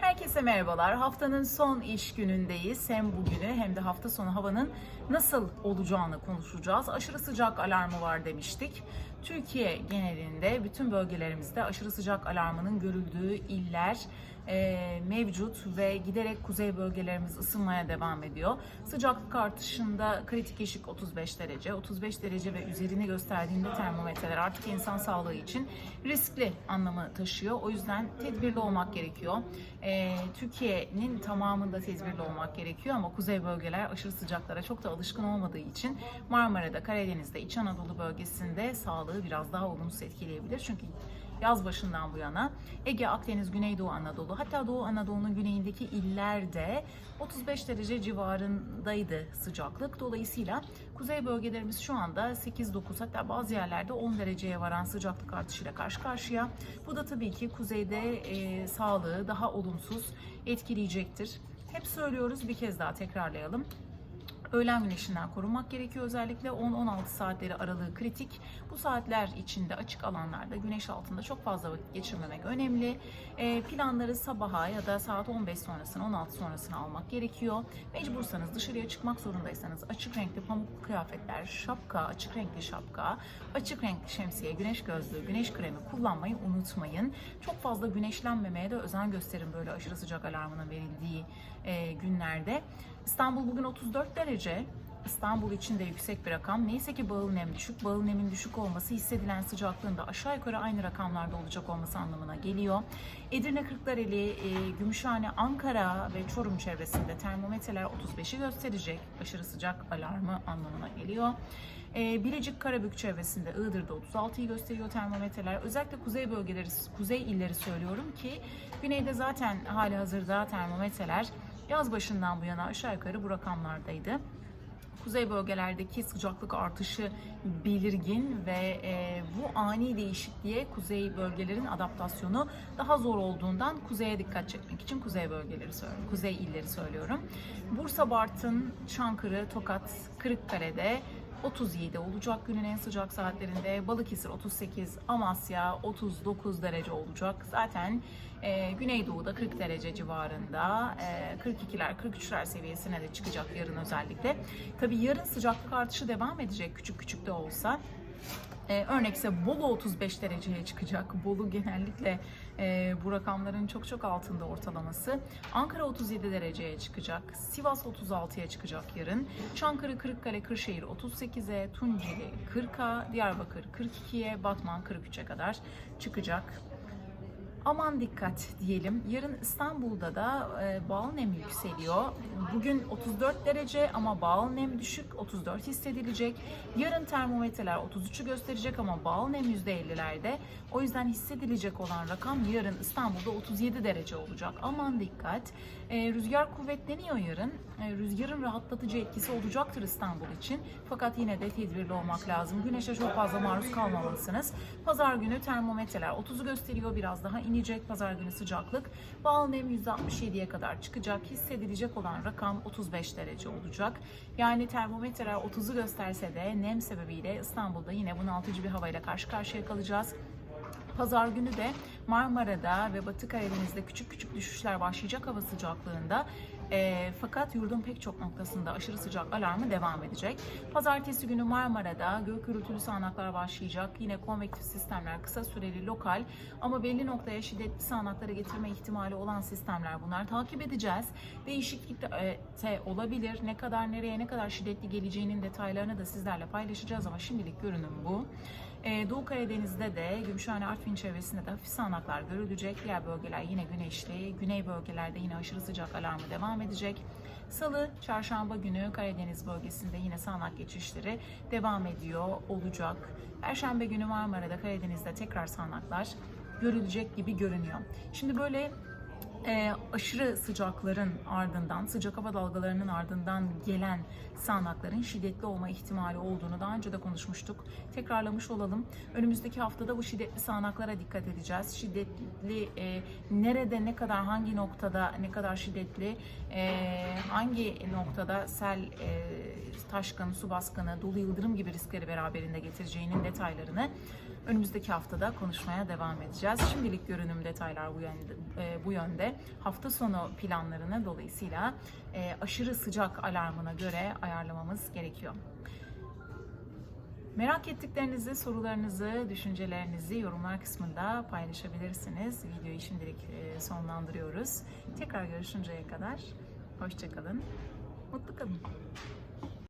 Herkese merhabalar. Haftanın son iş günündeyiz. Hem bugünü hem de hafta sonu havanın nasıl olacağını konuşacağız. Aşırı sıcak alarmı var demiştik. Türkiye genelinde bütün bölgelerimizde aşırı sıcak alarmının görüldüğü iller e, mevcut ve giderek kuzey bölgelerimiz ısınmaya devam ediyor. Sıcaklık artışında kritik eşik 35 derece. 35 derece ve üzerini gösterdiğinde termometreler artık insan sağlığı için riskli anlamı taşıyor. O yüzden tedbirli olmak gerekiyor. E, Türkiye'nin tamamında tedbirli olmak gerekiyor ama kuzey bölgeler aşırı sıcaklara çok da alışkın olmadığı için Marmara'da, Karadeniz'de, İç Anadolu bölgesinde sağlığı biraz daha olumsuz etkileyebilir. Çünkü yaz başından bu yana Ege, Akdeniz, Güneydoğu Anadolu hatta Doğu Anadolu'nun güneyindeki illerde 35 derece civarındaydı sıcaklık. Dolayısıyla kuzey bölgelerimiz şu anda 8-9 hatta bazı yerlerde 10 dereceye varan sıcaklık artışıyla karşı karşıya. Bu da tabii ki kuzeyde e, sağlığı daha olumsuz etkileyecektir. Hep söylüyoruz bir kez daha tekrarlayalım. Öğlen güneşinden korunmak gerekiyor özellikle 10-16 saatleri aralığı kritik. Bu saatler içinde açık alanlarda güneş altında çok fazla vakit geçirmemek önemli. E, planları sabaha ya da saat 15 sonrasını 16 sonrasını almak gerekiyor. Mecbursanız dışarıya çıkmak zorundaysanız açık renkli pamuk kıyafetler, şapka, açık renkli şapka, açık renkli şemsiye, güneş gözlüğü, güneş kremi kullanmayı unutmayın. Çok fazla güneşlenmemeye de özen gösterin böyle aşırı sıcak alarmının verildiği e, günlerde. İstanbul bugün 34 derece. İstanbul için de yüksek bir rakam. Neyse ki bağıl nem düşük. Bağıl nemin düşük olması hissedilen sıcaklığın da aşağı yukarı aynı rakamlarda olacak olması anlamına geliyor. Edirne, Kırklareli, e, Gümüşhane, Ankara ve Çorum çevresinde termometreler 35'i gösterecek. Aşırı sıcak alarmı anlamına geliyor. E, Bilecik, Karabük çevresinde Iğdır'da 36'yı gösteriyor termometreler. Özellikle kuzey bölgeleri, kuzey illeri söylüyorum ki güneyde zaten hali hazırda termometreler yaz başından bu yana aşağı yukarı bu rakamlardaydı. Kuzey bölgelerdeki sıcaklık artışı belirgin ve e, bu ani değişikliğe kuzey bölgelerin adaptasyonu daha zor olduğundan kuzeye dikkat çekmek için kuzey bölgeleri söylüyorum, kuzey illeri söylüyorum. Bursa, Bartın, Çankırı, Tokat, Kırıkkale'de 37 olacak günün en sıcak saatlerinde. Balıkesir 38, Amasya 39 derece olacak. Zaten e, Güneydoğu'da 40 derece civarında, e, 42'ler 43'ler seviyesine de çıkacak yarın özellikle. Tabii yarın sıcaklık artışı devam edecek küçük küçük de olsa. Ee, örnekse Bolu 35 dereceye çıkacak. Bolu genellikle e, bu rakamların çok çok altında ortalaması. Ankara 37 dereceye çıkacak. Sivas 36'ya çıkacak yarın. Çankırı, Kırıkkale, Kırşehir 38'e, Tunceli 40'a, Diyarbakır 42'ye, Batman 43'e kadar çıkacak. Aman dikkat diyelim. Yarın İstanbul'da da e, bağıl nem yükseliyor. Bugün 34 derece ama bağıl nem düşük 34 hissedilecek. Yarın termometreler 33'ü gösterecek ama bağıl nem %50'lerde. O yüzden hissedilecek olan rakam yarın İstanbul'da 37 derece olacak. Aman dikkat. E, rüzgar kuvvetleniyor yarın. E, rüzgarın rahatlatıcı etkisi olacaktır İstanbul için. Fakat yine de tedbirli olmak lazım. Güneşe çok fazla maruz kalmamalısınız. Pazar günü termometreler 30'u gösteriyor. Biraz daha inecek pazar günü sıcaklık. Bağıl nem %67'ye kadar çıkacak. Hissedilecek olan rakam 35 derece olacak. Yani termometreler 30'u gösterse de nem sebebiyle İstanbul'da yine bunaltıcı bir havayla karşı karşıya kalacağız. Pazar günü de Marmara'da ve Batı Karadeniz'de küçük küçük düşüşler başlayacak hava sıcaklığında. E, fakat yurdun pek çok noktasında aşırı sıcak alarmı devam edecek. Pazartesi günü Marmara'da gök gürültülü sağanaklar başlayacak. Yine konvektif sistemler kısa süreli lokal ama belli noktaya şiddetli sağanaklara getirme ihtimali olan sistemler bunlar. Takip edeceğiz. Değişiklik de e, olabilir. Ne kadar nereye ne kadar şiddetli geleceğinin detaylarını da sizlerle paylaşacağız ama şimdilik görünüm bu. Ee, Doğu Karadeniz'de de Gümüşhane Artvin çevresinde de hafif sağanaklar görülecek. Diğer bölgeler yine güneşli. Güney bölgelerde yine aşırı sıcak alarmı devam edecek. Salı, çarşamba günü Karadeniz bölgesinde yine sağanak geçişleri devam ediyor olacak. Perşembe günü Marmara'da Karadeniz'de tekrar sağanaklar görülecek gibi görünüyor. Şimdi böyle e, aşırı sıcakların ardından, sıcak hava dalgalarının ardından gelen sağanakların şiddetli olma ihtimali olduğunu daha önce de konuşmuştuk. Tekrarlamış olalım. Önümüzdeki haftada bu şiddetli sağanaklara dikkat edeceğiz. Şiddetli e, nerede, ne kadar, hangi noktada, ne kadar şiddetli, e, hangi noktada sel, e, taşkın, su baskını, dolu yıldırım gibi riskleri beraberinde getireceğinin detaylarını Önümüzdeki haftada konuşmaya devam edeceğiz. Şimdilik görünüm detaylar bu yönde. e, bu yönde. Hafta sonu planlarını dolayısıyla e, aşırı sıcak alarmına göre ayarlamamız gerekiyor. Merak ettiklerinizi, sorularınızı, düşüncelerinizi yorumlar kısmında paylaşabilirsiniz. Videoyu şimdilik e, sonlandırıyoruz. Tekrar görüşünceye kadar hoşçakalın, mutlu kalın.